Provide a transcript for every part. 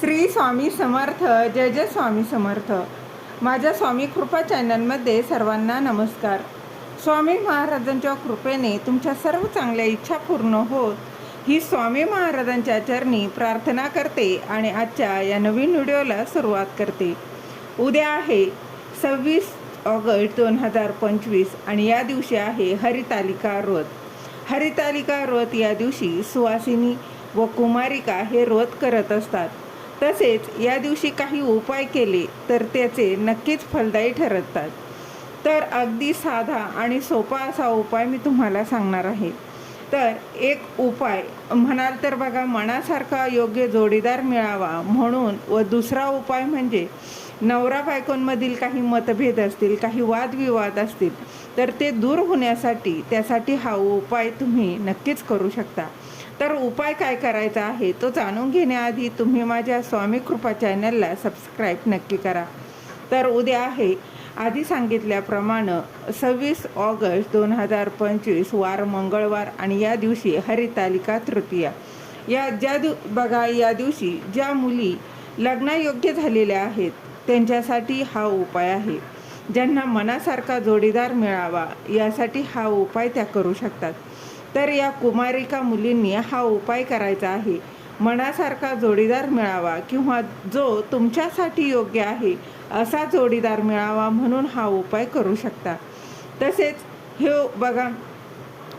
श्री स्वामी समर्थ जय जय स्वामी समर्थ. माझ्या स्वामी कृपा चॅनलमध्ये सर्वांना नमस्कार. स्वामी महाराजांच्या कृपेने तुमच्या सर्व चांगल्या इच्छा पूर्ण होत ही स्वामी महाराजांच्या चरणी प्रार्थना करते आणि आजच्या या नवीन व्हिडिओला सुरुवात करते. उद्या आहे सव्वीस ऑगस्ट दोन हजार पंचवीस आणि या दिवशी आहे हरितालिका व्रत. हरितालिका व्रत या दिवशी सुवासिनी व कुमारिका हे व्रत करत असतात. तसेच या दिवशी काही उपाय केले तर त्याचे नक्कीच फलदायी ठरतात. तर अगदी साधा आणि सोपा असा उपाय मी तुम्हाला सांगणार आहे. तर एक उपाय म्हणाल तर बघा मनासारखा योग्य जोडीदार मिळावा म्हणून व दुसरा उपाय म्हणजे नवरा बायकोंमधील काही मतभेद असतील काही वादविवाद असतील तर ते दूर होण्यासाठी त्यासाठी हा उपाय तुम्ही नक्कीच करू शकता. तर उपाय काय करायचा आहे तो जाणून घेण्याआधी तुम्ही माझ्या स्वामी कृपा चॅनलला सबस्क्राईब नक्की करा. तर उद्या आहे. आधी सांगितल्याप्रमाणे सव्वीस ऑगस्ट दोन हजार पंचवीस वार मंगळवार आणि या दिवशी हरितालिका तृतीया. या ज्या दिव बघा या दिवशी ज्या मुली लग्नायोग्य झालेल्या आहेत त्यांच्यासाठी हा उपाय आहे. ज्यांना मनासारखा जोडीदार मिळावा यासाठी हा उपाय त्या करू शकतात. तर या कुमारिका मुलींनी हा उपाय करायचा आहे. मनासारखा जोडीदार मिळावा किंवा जो तुमच्यासाठी योग्य आहे असा जोडीदार मिळावा म्हणून हा उपाय करू शकता. तसेच हे बघा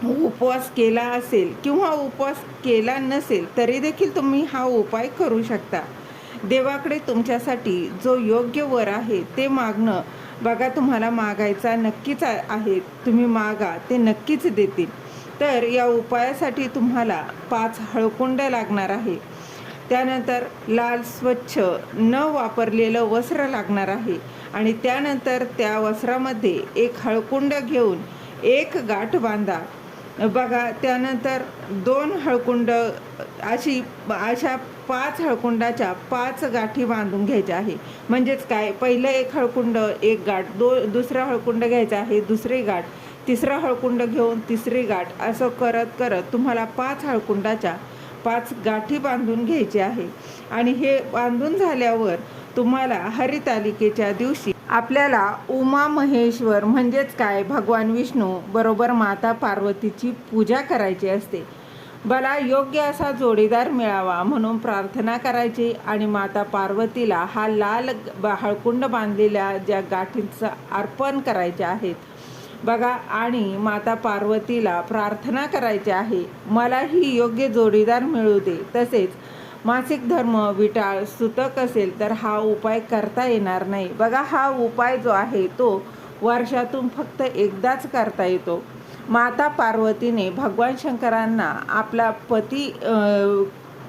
उपवास केला असेल किंवा उपवास केला नसेल तरी देखील तुम्ही हा उपाय करू शकता. देवाकडे तुमच्यासाठी जो योग्य वर आहे ते मागणं बघा तुम्हाला मागायचा नक्कीच आहे. तुम्ही मागा ते नक्कीच देतील. तर या उपायासाठी तुम्हाला पाच हळकुंड लागणार आहे. त्यानंतर लाल स्वच्छ न वापरलेलं वस्त्र लागणार आहे. आणि त्यानंतर त्या वस्त्रामध्ये एक हळकुंड घेऊन एक गाठ बांधा. बघा त्यानंतर दोन हळकुंड अशी अशा पाच हळकुंडाच्या पाच गाठी बांधून घ्यायच्या आहे. म्हणजेच काय? पहिलं एक हळकुंड एक गाठ दो दुसरा हळकुंड घ्यायचा आहे दुसरी गाठ. तिसरा हळकुंड घेऊन तिसरी गाठ असं करत करत तुम्हाला पाच हळकुंडाच्या पाच गाठी बांधून घ्यायची आहे. आणि हे बांधून झाल्यावर तुम्हाला हरितालिकेच्या दिवशी आपल्याला उमा महेश्वर म्हणजेच काय? भगवान विष्णू बरोबर माता पार्वतीची पूजा करायची असते. मला योग्य असा जोडीदार मिळावा म्हणून प्रार्थना करायची आणि माता पार्वतीला हा लाल हळकुंड बांधलेल्या ज्या गाठींचं अर्पण करायचे आहेत बघा आणि माता पार्वतीला प्रार्थना करायची आहे. मलाही योग्य जोडीदार मिळू दे. तसेच मासिक धर्म विटाळ सुतक असेल तर हा उपाय करता येणार नाही. बघा हा उपाय जो आहे तो वर्षातून फक्त एकदाच करता येतो. माता पार्वतीने भगवान शंकरांना आपला पती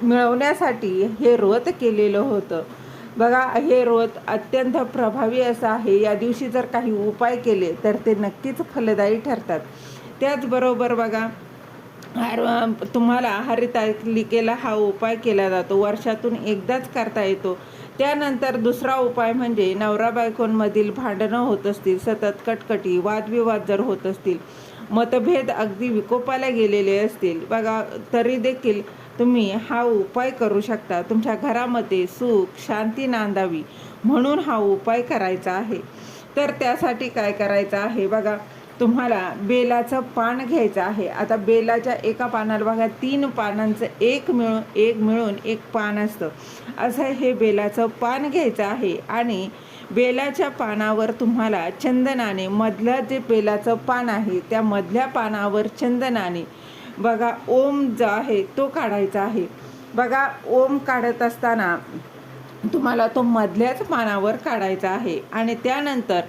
मिळवण्यासाठी हे व्रत केलेलं होतं. बघा हे व्रत अत्यंत प्रभावी असं आहे. या दिवशी जर काही उपाय केले तर ते नक्कीच फलदायी ठरतात. त्याचबरोबर बघा हर तुम्हाला हरितालिकेला हा उपाय केला जातो. वर्षातून एकदाच करता येतो. त्यानंतर दुसरा उपाय म्हणजे नवरा बायकोंमधील भांडणं होत असतील सतत कटकटी वादविवाद जर होत असतील मतभेद अगदी विकोपाला गेलेले असतील बघा तरी देखील तुम्ही हा उपाय करू शकता. तुमच्या घरामध्ये सुख शांती नांदावी म्हणून हा उपाय करायचा आहे. तर त्यासाठी काय करायचं आहे? बघा तुम्हाला बेलाचं पान घ्यायचं आहे. आता बेलाच्या एका पानाला बघा तीन पानांचं एक मिळून एक मिळून एक पान असतं. असं हे बेलाचं पान घ्यायचं आहे. आणि बेलाच्या पानावर तुम्हाला चंदनाने मधलं जे बेलाचं पान आहे त्या मधल्या पानावर चंदनाने बघा ओम जो आहे तो काढायचा आहे. बघा ओम काढत असताना तुम्हाला तो मधल्याच पानावर काढायचा आहे. आणि त्यानंतर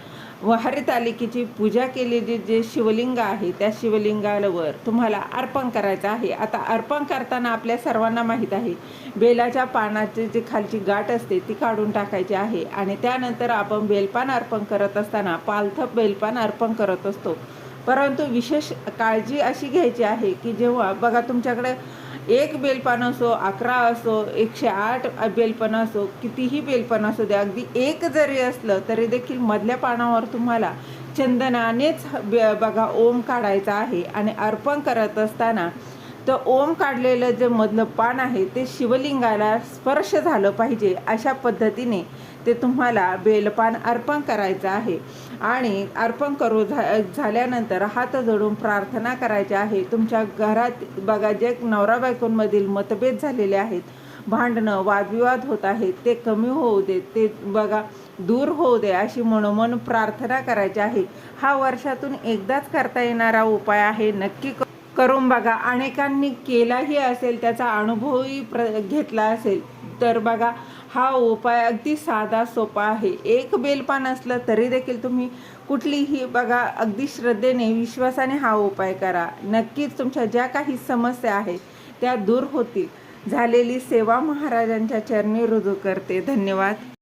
हरितालिकेची पूजा केलेली जे शिवलिंग आहे त्या शिवलिंगावर तुम्हाला अर्पण करायचं आहे. आता अर्पण करताना आपल्या सर्वांना माहीत आहे बेलाच्या पानाची जी खालची गाठ असते ती काढून टाकायची आहे. आणि त्यानंतर आपण बेलपान अर्पण करत असताना पालथप बेलपान अर्पण करत असतो. परंतु विशेष काळजी अशी घ्यायची आहे की जेव्हा बघा तुमच्याकडे एक बेलपान असो अकरा असो एकशे आठ बेलपान असो कितीही बेलपान असो द्या अगदी एक जरी असलं तरी देखील मधल्या पानावर तुम्हाला चंदनानेच बघा ओम काढायचा आहे आणि अर्पण करत असताना तर ओम काढलेलं जे मधलं पान आहे ते शिवलिंगाला स्पर्श झालं पाहिजे अशा पद्धतीने ते तुम्हाला बेलपान अर्पण करायचं आहे. आणि अर्पण करू झा झाल्यानंतर हात जोडून प्रार्थना करायची आहे. तुमच्या घरात बघा जे नवरा बायकोंमधील मतभेद झालेले आहेत भांडणं वादविवाद होत आहेत ते कमी होऊ दे ते बघा दूर होऊ दे अशी मनोमन प्रार्थना करायची आहे. हा वर्षातून एकदाच करता येणारा उपाय आहे. नक्की क- करून बघा. अनेकांनी केलाही असेल त्याचा अनुभवही प्र घेतला असेल तर बघा हा उपाय अगदी साधा सोपा आहे. एक बेलपान असलं तरी देखील तुम्ही कुठलीही बघा अगदी श्रद्धेने विश्वासाने हा उपाय करा. नक्कीच तुमच्या ज्या काही समस्या आहेत त्या दूर होतील. झालेली सेवा महाराजांच्या चरणी रुजू करते. धन्यवाद.